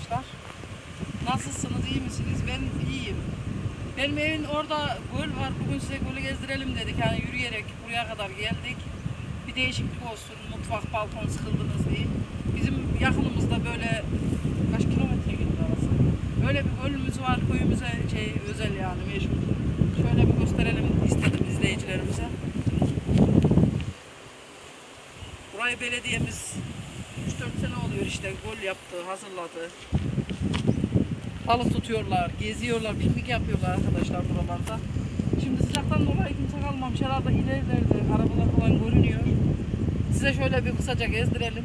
arkadaşlar. Nasılsınız, iyi misiniz? Ben iyiyim. Benim evin orada göl var. Bugün size gölü gezdirelim dedik. Yani yürüyerek buraya kadar geldik. Bir değişiklik olsun. Mutfak, balkon sıkıldınız diye. Bizim yakınımızda böyle kaç kilometre gelir arası? Böyle bir gölümüz var. Köyümüze şey özel yani meşhur. Şöyle bir gösterelim istedim izleyicilerimize. Burayı belediyemiz 3-4 sene oluyor işte gol yaptı, hazırladı. Balık tutuyorlar, geziyorlar, piknik yapıyorlar arkadaşlar buralarda. Şimdi sıcaktan dolayı kimse kalmamış. Herhalde ilerilerde arabalar falan görünüyor. Size şöyle bir kısaca gezdirelim.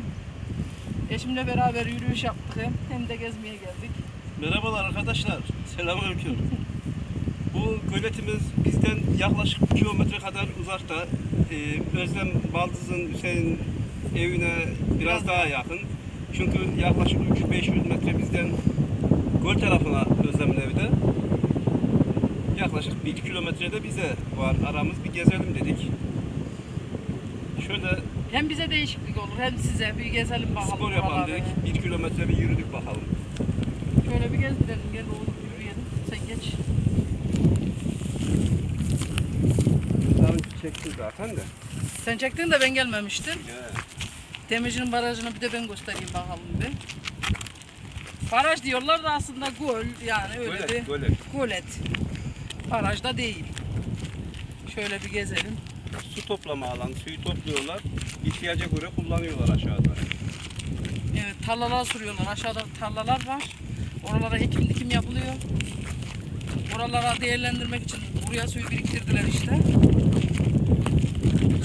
Eşimle beraber yürüyüş yaptık hem, hem de gezmeye geldik. Merhabalar arkadaşlar. Selamünaleyküm. Bu göletimiz bizden yaklaşık kilometre kadar uzakta. Ee, Özlem Baldız'ın Hüseyin evine biraz daha yakın. Çünkü yaklaşık 300-500 metre bizden göl tarafına Özlem'in evi de. Yaklaşık 1 kilometrede bize var aramız. Bir gezelim dedik. Şöyle Hem bize değişiklik olur hem size bir gezelim bakalım. spor yapalım buraları. dedik. 1 kilometre bir yürüdük bakalım. Şöyle bir gezdirelim gel oğlum yürüyelim. Sen geç. Daha önce çektim zaten de. Sen çektin de ben gelmemiştim. Evet. Demirci'nin barajını bir de ben göstereyim bakalım bir. Baraj diyorlar da aslında göl yani öyle Gölet, bir gölet. gölet. Baraj da değil. Şöyle bir gezelim. su toplama alanı. Suyu topluyorlar. ihtiyaca göre kullanıyorlar aşağıda. Evet tarlalar sürüyorlar. Aşağıda tarlalar var. Oralara ekim dikim yapılıyor. Oralara değerlendirmek için buraya suyu biriktirdiler işte.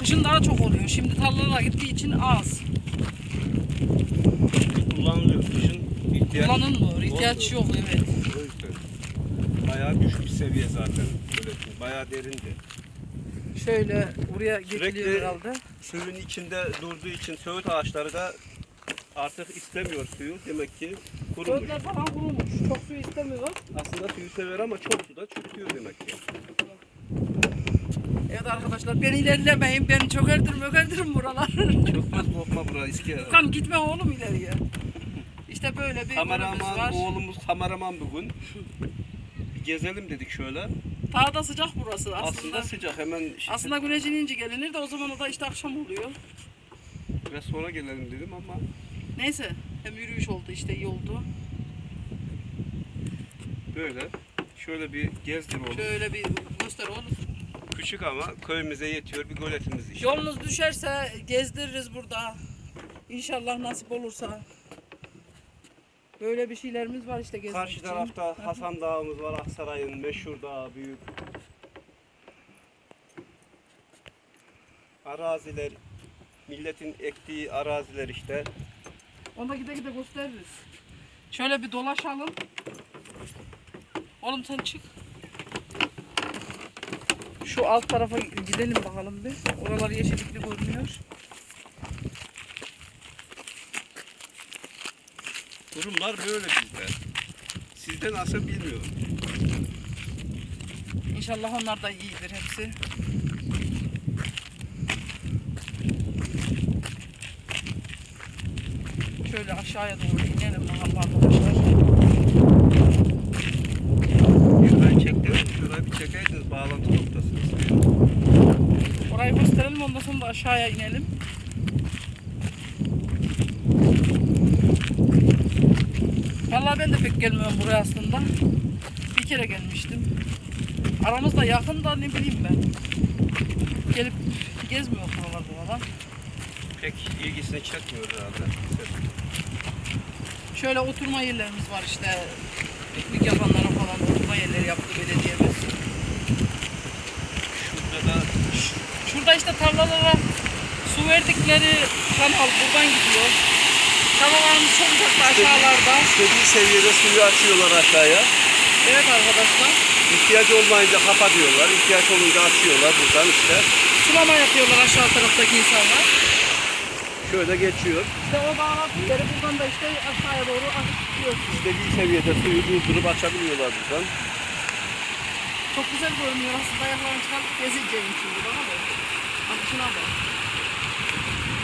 Kışın daha çok oluyor. Şimdi tarlalara gittiği için az. Kullanılıyor. Kışın ihtiyaç Kullanılmıyor. İhtiyaç yok evet. O yüzden. Bayağı düşük bir seviye zaten. Böyle bayağı derindi. Şöyle buraya geçiliyor Sürekli- herhalde. Suyun içinde durduğu için söğüt ağaçları da artık istemiyor suyu. Demek ki kurumuş. Gözler falan kurumuş. Çok su istemiyor. Aslında suyu sever ama çok suda çürütüyor demek ki. Evet arkadaşlar beni ilerlemeyin. Beni çok erdirim ökerdirim buralar. Çökmez korkma bura iskele. Kan gitme oğlum ileriye. İşte böyle bir Kameraman var. oğlumuz kameraman bugün. Bir gezelim dedik şöyle. Daha da sıcak burası Aslında, aslında. sıcak hemen işte Aslında güneşin ince gelinir de o zaman o da işte akşam oluyor. biraz sonra gelelim dedim ama Neyse hem yürüyüş oldu işte iyi oldu. böyle şöyle bir gezdir oğlum. Şöyle bir göster oğlum. Küçük ama köyümüze yetiyor bir göletimiz işte. Yolunuz düşerse gezdiririz burada. İnşallah nasip olursa. Böyle bir şeylerimiz var işte gezmek Karşı için. tarafta Hasan Dağımız var Aksaray'ın meşhur dağı büyük. Araziler milletin ektiği araziler işte. Onda gide gide gösteririz. Şöyle bir dolaşalım. Oğlum sen çık. Şu alt tarafa gidelim bakalım bir. Oralar yeşillikli görünüyor. Durumlar böyle bizde. Sizde nasıl bilmiyorum. İnşallah onlar da iyidir hepsi. Şöyle aşağıya doğru inelim bakalım arkadaşlar. Şurayı çektim. Şurayı bir çekeydiniz bağlantı noktasını. Orayı gösterelim ondan sonra da aşağıya inelim. Vallahi ben de pek gelmiyorum buraya aslında. Bir kere gelmiştim. Aramız da yakın da ne bileyim ben. Gelip gezmiyor buralarda falan. Pek ilgisini çekmiyor herhalde. Şöyle oturma yerlerimiz var işte. Piknik yapanlara falan oturma yerleri yaptı belediyemiz. Şurada da Şurada işte tarlalara su verdikleri kanal buradan gidiyor. Kanallarımız çok uzakta aşağılarda. istediği seviyede suyu açıyorlar aşağıya. Evet arkadaşlar. İhtiyaç olmayınca kapatıyorlar. ihtiyaç olunca açıyorlar buradan işte. Sulama yapıyorlar aşağı taraftaki insanlar. Şöyle geçiyor. İşte o bağlantıları buradan da işte aşağıya doğru akıp gidiyor. İstediği seviyede suyu durdurup açabiliyorlar buradan. Çok güzel görünüyor aslında ayaklarını çıkartıp gezeceğim şimdi bana bak. Hadi şuna bak.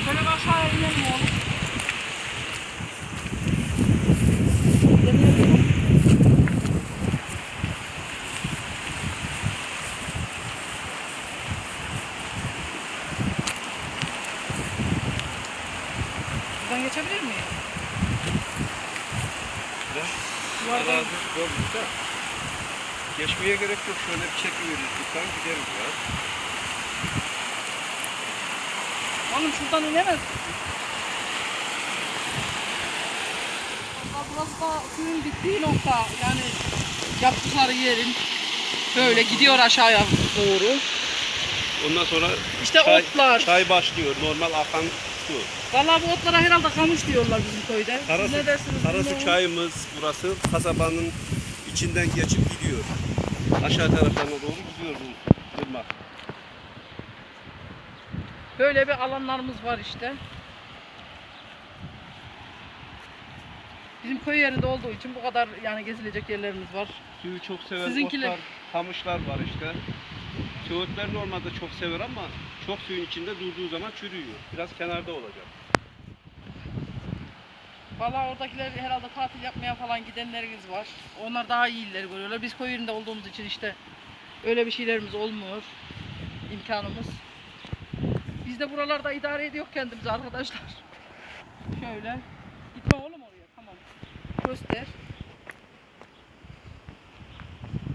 Şöyle aşağıya inelim oğlum. Da. Geçmeye gerek yok. Şöyle bir çekiveririz. Buradan gideriz ya. Oğlum şuradan inemez. Burası da suyun bittiği nokta. Yani yaptıkları yerin böyle gidiyor aşağıya doğru. Ondan sonra İşte çay, otlar. çay başlıyor. Normal akan su. Valla bu otlara herhalde kamış diyorlar bizim köyde. Siz Karasu, ne dersiniz? Karasu bilmiyorum. çayımız burası. Kasabanın içinden geçip gidiyor. Aşağı taraflarına doğru gidiyor bu ırmak. Böyle bir alanlarımız var işte. Bizim köy yerinde olduğu için bu kadar yani gezilecek yerlerimiz var. Suyu çok seven Sizinkiler- otlar, kamışlar var işte. Söğütler normalde çok sever ama çok suyun içinde durduğu zaman çürüyor. Biraz kenarda olacak. Valla oradakiler herhalde tatil yapmaya falan gidenleriniz var. Onlar daha iyi illeri görüyorlar. Biz köy yerinde olduğumuz için işte öyle bir şeylerimiz olmuyor. imkanımız. Biz de buralarda idare ediyor kendimizi arkadaşlar. Şöyle. Gitme oğlum oraya tamam. Göster.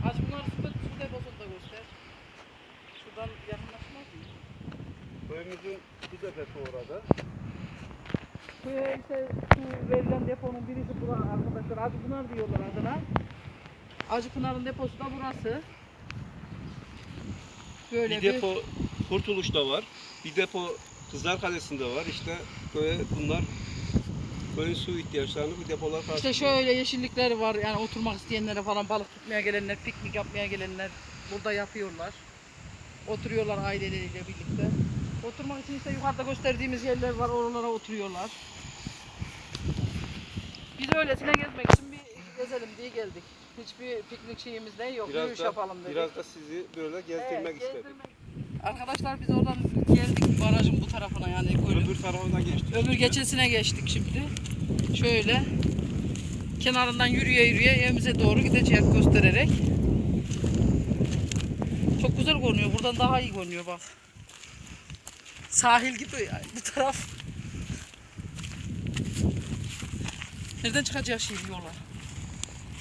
Az bunlar su, su deposunu da göster. Şuradan yakınlaşmaz mı? Köyümüzün su deposu orada. Köye işte su verilen deponun birisi bura arkadaşlar. Acıpınar diyorlar adına. Acıpınar'ın deposu da burası. Böyle Bir bir, depo Kurtuluş'ta var. Bir depo Kızlar Kalesi'nde var. İşte köye bunlar köyün su ihtiyaçlarını bu depolar işte karşılıyor. şöyle yeşillikleri var. Yani oturmak isteyenlere falan balık tutmaya gelenler, piknik yapmaya gelenler burada yapıyorlar. Oturuyorlar aileleriyle birlikte. Oturmak için işte yukarıda gösterdiğimiz yerler var. Oralara oturuyorlar. Biz öylesine gezmek için bir gezelim diye geldik. Hiçbir piknik şeyimiz de yok. Biraz Yürüyüş da, yapalım dedik. biraz da sizi böyle gezdirmek Evet, istedim. gezdirmek. Arkadaşlar biz oradan geldik barajın bu tarafına yani gölün. Öbür tarafına geçtik. Öbür geçesine geçtik şimdi. Şöyle kenarından yürüye yürüye evimize doğru gideceğiz göstererek. Çok güzel görünüyor. Buradan daha iyi görünüyor bak. Sahil gibi yani bu taraf. Nereden çıkacak şimdi yola?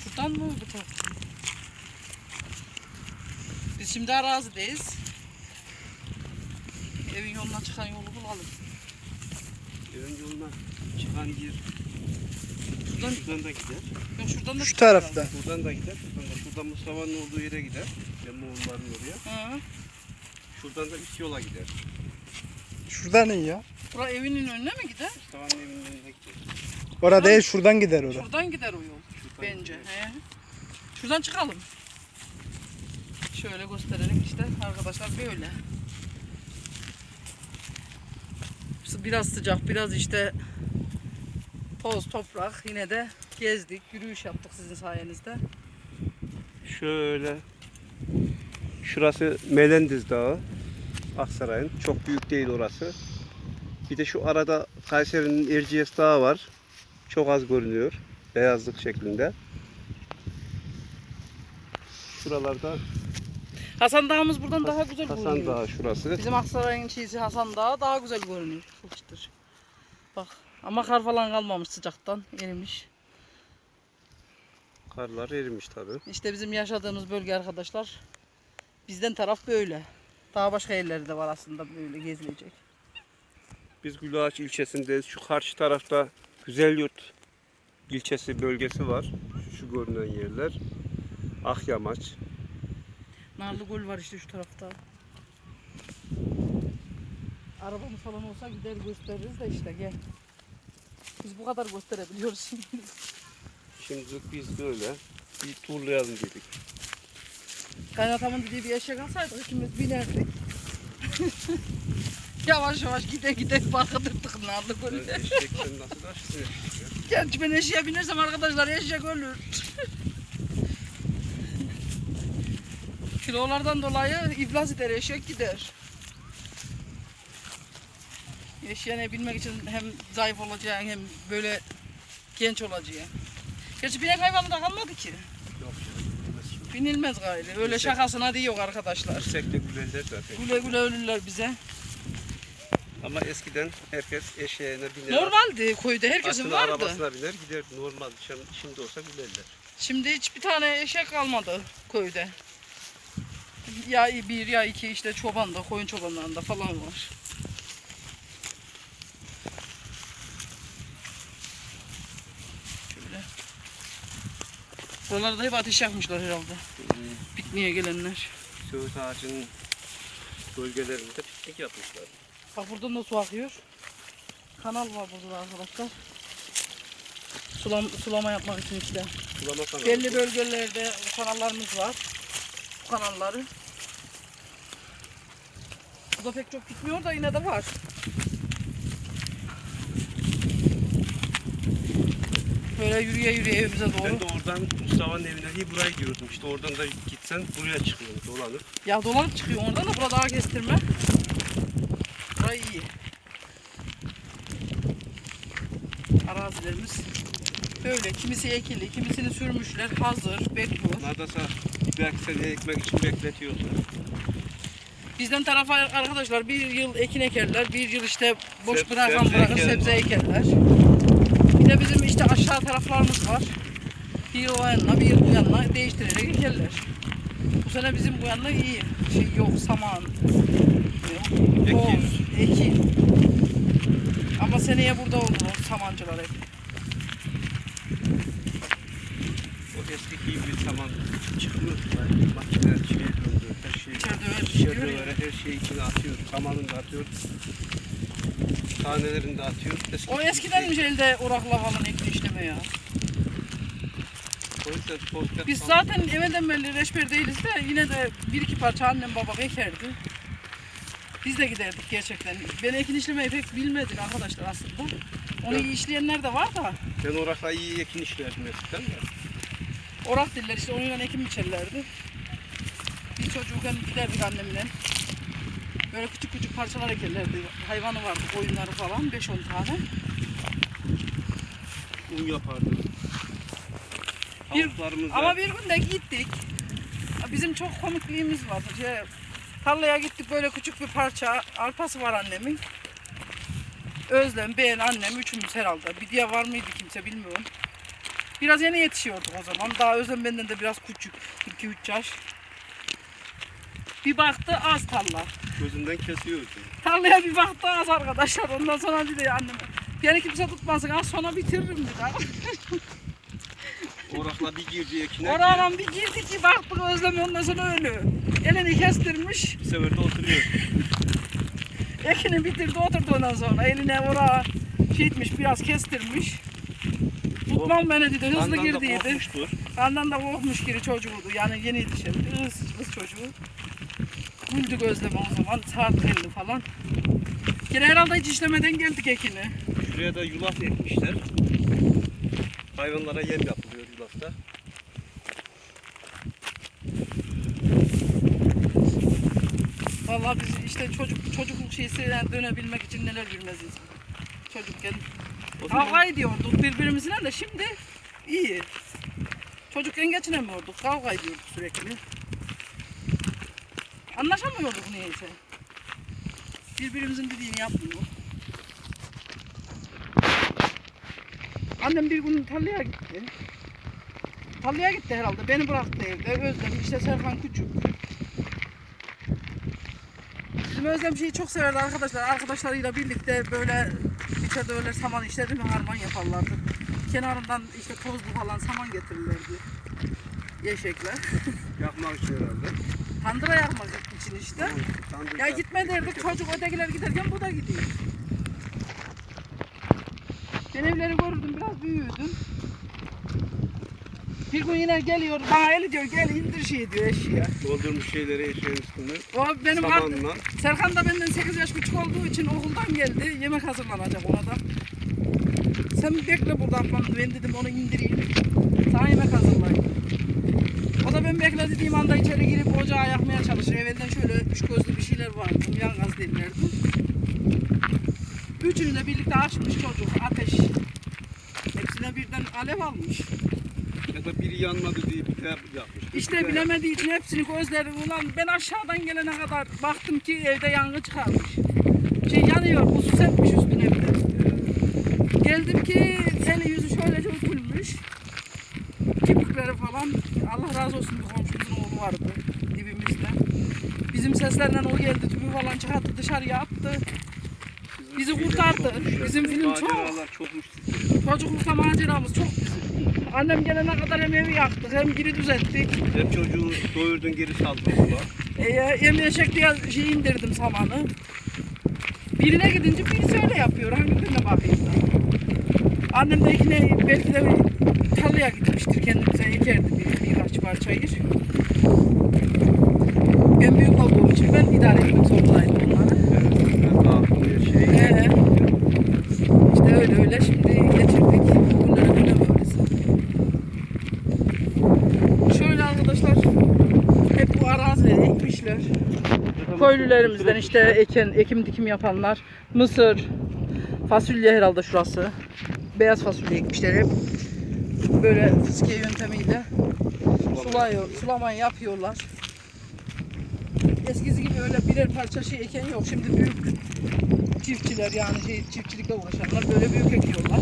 Şuradan mı bu taraf? Biz şimdi arazideyiz. Evin yoluna çıkan yolu bulalım. Evin yoluna çıkan yer Şuradan, şuradan da gider. ben şuradan da Şu çıkacağım. tarafta. Buradan da gider. Şuradan da. Şuradan Mustafa'nın olduğu yere gider. Yani Moğolların oraya. Hı. Şuradan da üst yola gider. Şuradan iyi ya. Bura evinin önüne mi gider? Mustafa'nın evinin önüne gider. Orada değil şuradan gider orada. Şuradan gider o yol Şuradan bence. He. Şuradan çıkalım. Şöyle gösterelim işte arkadaşlar böyle. Biraz sıcak, biraz işte toz, toprak. Yine de gezdik, yürüyüş yaptık sizin sayenizde. Şöyle. Şurası Melendiz Dağı. Aksaray'ın. Çok büyük değil orası. Bir de şu arada Kayseri'nin Erciyes Dağı var. Çok az görünüyor. Beyazlık şeklinde. Şuralarda Hasan Dağımız buradan daha güzel Hasan görünüyor. Dağı şurası. Bizim Aksaray'ın çiğsi Hasan Dağı daha güzel görünüyor. Çok çıtır. Bak ama kar falan kalmamış sıcaktan erimiş. Karlar erimiş tabi. İşte bizim yaşadığımız bölge arkadaşlar. Bizden taraf böyle. Daha başka yerleri de var aslında böyle gezilecek. Biz Gülağaç ilçesindeyiz. Şu karşı tarafta Güzelyurt ilçesi bölgesi var. Şu görünen yerler. Akyamaç. Narlı Göl var işte şu tarafta. Arabamız falan olsa gider gösteririz de işte gel. Biz bu kadar gösterebiliyoruz şimdi. Şimdi biz böyle bir turlayalım dedik. Kaynatamın dediği bir eşek alsaydık ikimiz binerdik. yavaş yavaş gide gide bakıdırdık Narlı Ben Göl'e. eşek sen nasıl açsın eşek ya? Gerçi ben eşeğe binersem arkadaşlar eşek ölür. Kilolardan dolayı iflas eder eşek gider. Eşeğine binmek için hem zayıf olacaksın hem böyle genç olacaksın. Gerçi binek hayvanı da kalmadı ki. Binilmez gayrı. Öyle şakasına değil yok arkadaşlar. Yüksek de gülerler zaten. Güle güle ölürler bize. Ama eskiden herkes eşeğine biner. Normaldi köyde herkesin atın vardı. arabasına biner gider normal. Şimdi, olsa binerler. Şimdi hiçbir tane eşek kalmadı köyde. Ya bir ya iki işte çobanda, koyun çobanlarında falan var. Buralarda hep ateş yakmışlar herhalde. Pikniğe gelenler. Söğüt ağacının bölgelerinde piknik yapmışlar. Bak buradan da su akıyor. Kanal var burada da arkadaşlar. Sulam, sulama yapmak için işte. Sulama kanalı. Belli bölgelerde kanallarımız var. Bu kanalları. Bu da pek çok gitmiyor da yine de var. Böyle yürüye yürüye evimize doğru. Ben de oradan Mustafa'nın evine iyi buraya gidiyordum. İşte oradan da gitsen buraya çıkıyorsun dolanıp. Ya dolanıp çıkıyor oradan da burada daha kestirme. Burayı iyi. Arazilerimiz böyle. Kimisi ekili, kimisini sürmüşler. Hazır, bekliyor. Neredeyse belki seni ekmek için bekletiyorlar. Bizden tarafa arkadaşlar bir yıl ekin ekerler, bir yıl işte boş Seb- bırakan bırakır sebze ekerler. De bizim işte aşağı taraflarımız var. Bir o yanına, bir bu yanına değiştirerek ekerler. Bu sene bizim bu yanına iyi. Şey yok, saman, yok, Ekin. ekin. Ama seneye burada olur o samancılar hep. O eski gibi zaman çıkıyor. Yani makineler şeye döndü. Her şey İçeride içeride her şeyi içine atıyor. Samanını da atıyor. Tanelerini de atıyor. Eski O eskidenmiş elde orakla falan ekli işleme ya. Biz zaten evvelden beri reçber değiliz de yine de bir iki parça annem babam ekerdi. Biz de giderdik gerçekten. Ben ekin işlemeyi pek bilmedik arkadaşlar aslında. Onu Evet. iyi işleyenler de var da Ben orakla iyi ekin işlerdim eskiden de. orak diller işte onunla ekim biçerlerdi. Biz çocukken giderdik annemle. Böyle küçük küçük parçalar ekerlerdi. Hayvanı vardı, koyunları falan 5-10 tane. Un yapardım. Bir- Ama bir gün de gittik. Bizim çok komikliğimiz var. Şey, tarlaya gittik böyle küçük bir parça. Arpası var annemin. Özlem, ben, annem üçümüz herhalde. Bir diye var mıydı kimse bilmiyorum. Biraz yeni yetişiyorduk o zaman. Daha Özlem benden de biraz küçük. 2-3 yaş. Bir baktı az tarla. gözünden kesiyordu. Tarlaya bir baktı az arkadaşlar. Ondan sonra dedi anneme. Beni kimse tutmasın az sonra bitiririm dedi. Orakla bir girdi ekine. Oradan bir girdik ki baktık Özlem ondan sonra ölü. Elini kestirmiş. Bir sefer de oturuyor. Ekini bitirdi oturdu ondan sonra. Eline ora şey etmiş biraz kestirmiş. Tutmam beni dedi hızlı Andan da girdiydi. korkmuştur. Andan da korkmuş giri çocuğuydu. Yani yeni yetişen kız, kız çocuğu. Güldük Özlem o zaman saat belli falan. Gene herhalde hiç işlemeden geldik ekini. Şuraya da yulaf ekmişler. Hayvanlara yem yapılıyor yulafta. Vallahi biz işte çocuk çocukluk şeysiyle dönebilmek için neler bilmeziz. Çocukken Kavga ediyorduk birbirimizle de şimdi iyi. Çocukken geçinemiyorduk. Kavga ediyorduk sürekli. Anlaşamıyorduk niyeyse. Birbirimizin dediğini yapmıyorduk. Annem bir gün tarlaya gitti. Tarlaya gitti herhalde. Beni bıraktı evde. Özlem işte Serkan küçük. Bizim Özlem şeyi çok severdi arkadaşlar. Arkadaşlarıyla birlikte böyle içeride öyle saman işleri mi harman yaparlardı. Kenarından işte tozlu falan saman getirirlerdi. Yeşekler. yapmak için herhalde. Tandıra yakmak için işte. Tandır Ya gitme derdik çocuk ötekiler giderken bu da gidiyor. Ben evleri gördüm biraz büyüdüm. Bir gün yine geliyor bana eli diyor gel indir şey diyor eşeğe. Doldurmuş şeyleri eşeğin üstünde. O benim Samanla. Serkan da benden 8 yaş küçük olduğu için okuldan geldi. Yemek hazırlanacak ona da. Sen bekle burada ablam. Ben dedim onu indireyim. Sana yemek hazırlayayım. O da ben bekle dediğim anda içeri girip ocağı yakmaya çalışır. Evvelden şöyle üç gözlü bir şeyler vardı. Yan gaz derlerdi. Üçünü de birlikte açmış çocuk. Ateş. Hepsine birden alev almış. Ya da biri yanmadı diye bir de yapmış. İşte bilemediği için hepsini gözleri ulan ben aşağıdan gelene kadar baktım ki evde yangın çıkarmış. şey yanıyor. Bu su sepmiş üstüne bir de. Geldim ki Kipikleri falan. Allah razı olsun bir komşumuzun oğlu vardı dibimizde. Bizim seslerle o geldi tüpü falan çıkarttı dışarıya attı. Bizi kurtardı. Bizim film çok. Çokmuş. Çocuklukta maceramız çok bizim. Annem gelene kadar hem evi yaktık hem geri düzelttik. Hep çocuğu doyurdun geri saldın buna. E, yemeğe çek diye şey indirdim samanı. Birine gidince birisi öyle yapıyor. Hangi birine bakayım. Annem de yine belki de tarlaya gitmiştir. Kendimize ekerdi bir, birkaç parçayı. Ben büyük olduğum için ben idare etmek zorundaydım onları. Evet, şey. Ee, işte öyle öyle şimdi getirdik. Bunları böyle böylesi. Şöyle arkadaşlar hep bu arazileri ekmişler. Köylülerimizden işte eken, ekim dikim yapanlar. Mısır, fasulye herhalde şurası. Beyaz fasulye ekmişler hep. Böyle fıskiye yöntemiyle sulayıyor, sulamayı yapıyorlar. Eskisi gibi öyle birer parça şey eken yok. Şimdi büyük çiftçiler yani şey, çiftçilikle uğraşanlar böyle büyük ekiyorlar.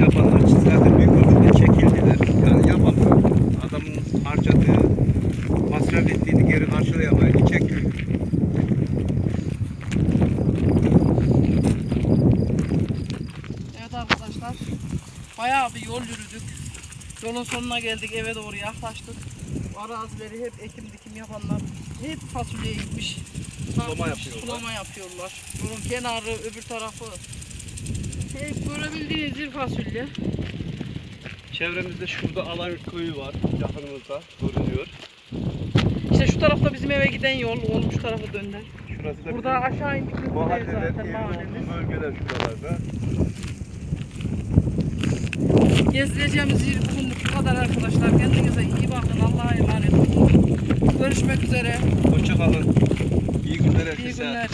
Yapanlar için zaten büyük ölçüde çekildiler. Yani yapamıyor. Adamın harcadığı, masraf ettiğini geri karşılayamayınca çekiyor. Evet arkadaşlar bayağı bir yol yürüdük. Yolun sonuna geldik eve doğru yaklaştık. Arazileri hep ekim dikim yapanlar hep fasulye ekmiş. Sulama yapıyorlar. Sulama yapıyorlar. Yolun kenarı öbür tarafı. Hep görebildiğiniz bir fasulye. Çevremizde şurada Alan köyü var. Yakınımızda görünüyor. İşte şu tarafta bizim eve giden yol, oğlum şu tarafa. Şurası da Burada aşağı indik bizim mahalleler, zaten evli olduğu bölgeler şuralarda. Gezdireceğimiz yer bugünlük bu kadar arkadaşlar. Kendinize iyi bakın. Allah'a emanet olun. Görüşmek üzere. Hoşçakalın. İyi günler İyi herkese. günler.